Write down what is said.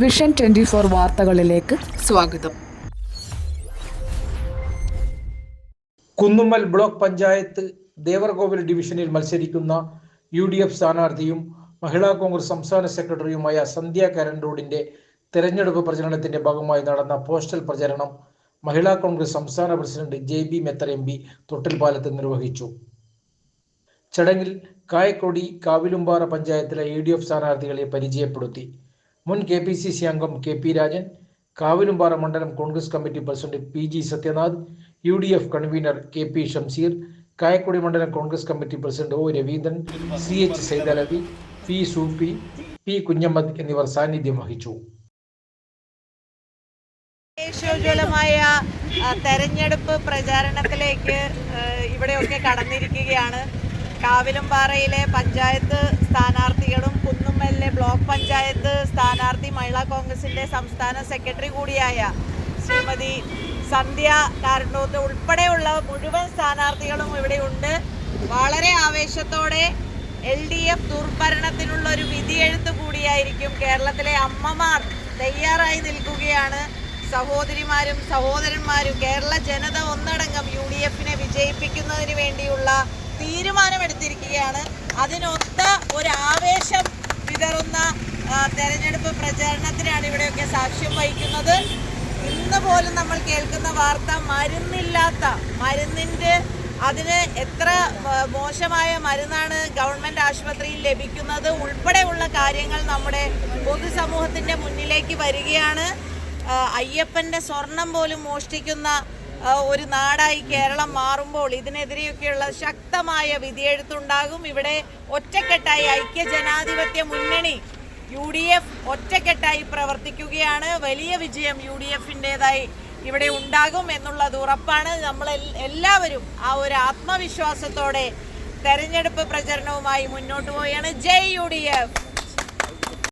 Vision twenty four വാർത്തകളിലേക്ക് സ്വാഗതം. Kunnummal block panchayat Devarkovil ഡിവിഷനിൽ മത്സരിക്കുന്ന യു ഡി എഫ് സ്ഥാനാർത്ഥിയും മഹിളാ കോൺഗ്രസ് സംസ്ഥാന സെക്രട്ടറിയുമായ സന്ധ്യ കരണ്ടോടിന്റെ തെരഞ്ഞെടുപ്പ് പ്രചരണത്തിന്റെ ഭാഗമായി നടന്ന പോസ്റ്റൽ പ്രചരണം മഹിളാ കോൺഗ്രസ് സംസ്ഥാന president Jebi Mather M P തൊട്ടിൽപാലത്ത് നിർവഹിച്ചു. ചടങ്ങിൽ കായക്കൊടി കാവിലുംപാറ പഞ്ചായത്തിലെ യു ഡി എഫ് സ്ഥാനാർത്ഥികളെ പരിചയപ്പെടുത്തി. മുൻ കെ പി സി സി അംഗം കെ പി രാജൻ കാവിലുംപാറ മണ്ഡലം Congress committee president P G Sathyanath U D F convener K P Shamseer Kayakkodi മണ്ഡലം Congress committee president O Raveendran C H Saidalavi P സൂഫി P Kunhammad എന്നിവർ സാന്നിധ്യം വഹിച്ചു. ദേശോജ്വലമായ തെരഞ്ഞെടുപ്പ് പ്രചാരണത്തിലേക്ക് ഇവിടെയൊക്കെ കടന്നിരിക്കുകയാണ്. കാവിലുംപാറയിലെ പഞ്ചായത്ത് സ്ഥാനാർത്ഥികളും കോൺഗ്രസിന്റെ സംസ്ഥാന സെക്രട്ടറി കൂടിയായ ശ്രീമതി സന്ധ്യ കാരണോത്ത് ഉൾപ്പെടെയുള്ള മുഴുവൻ സ്ഥാനാർത്ഥികളും ഇവിടെ ഉണ്ട്. വളരെ ആവേശത്തോടെ എൽ ഡി എഫ് ദുർഭരണത്തിനുള്ള ഒരു വിധിയെഴുത്ത് കൂടിയായിരിക്കും കേരളത്തിലെ അമ്മമാർ തയ്യാറായി നിൽക്കുകയാണ്. സഹോദരിമാരും സഹോദരന്മാരും കേരള ജനത ഒന്നടങ്കം യു ഡി എഫിനെ വിജയിപ്പിക്കുന്നതിന് വേണ്ടിയുള്ള തീരുമാനമെടുത്തിരിക്കുകയാണ്. അതിനൊത്ത ഒരു ആവേശം തെരഞ്ഞെടുപ്പ് പ്രചാരണത്തിനാണ് ഇവിടെയൊക്കെ സാക്ഷ്യം വഹിക്കുന്നത്. ഇന്ന് പോലും നമ്മൾ കേൾക്കുന്ന വാർത്ത മരുന്നില്ലാത്ത മരുന്നിന്റെ അതിന് എത്ര മോശമായ മരുന്നാണ് ഗവൺമെന്റ് ആശുപത്രിയിൽ ലഭിക്കുന്നത് ഉൾപ്പെടെയുള്ള കാര്യങ്ങൾ നമ്മുടെ പൊതുസമൂഹത്തിന്റെ മുന്നിലേക്ക് വരികയാണ്. അയ്യപ്പന്റെ സ്വർണം പോലും മോഷ്ടിക്കുന്ന ഒരു നാടായി കേരളം മാറുമ്പോൾ ഇതിനെതിരെയൊക്കെയുള്ള ശക്തമായ വിധിയെഴുത്തുണ്ടാകും. ഇവിടെ ഒറ്റക്കെട്ടായി ഐക്യ ജനാധിപത്യ മുന്നണി യു ഡി എഫ് ഒറ്റക്കെട്ടായി പ്രവർത്തിക്കുകയാണ്. വലിയ വിജയം യു ഡി എഫിന്റെതായി ഇവിടെ ഉണ്ടാകും എന്നുള്ളത് ഉറപ്പാണ്. നമ്മൾ എല്ലാവരും ആ ഒരു ആത്മവിശ്വാസത്തോടെ തെരഞ്ഞെടുപ്പ് പ്രചരണവുമായി മുന്നോട്ട് പോവുകയാണ്. ജയ് യു ഡി എഫ്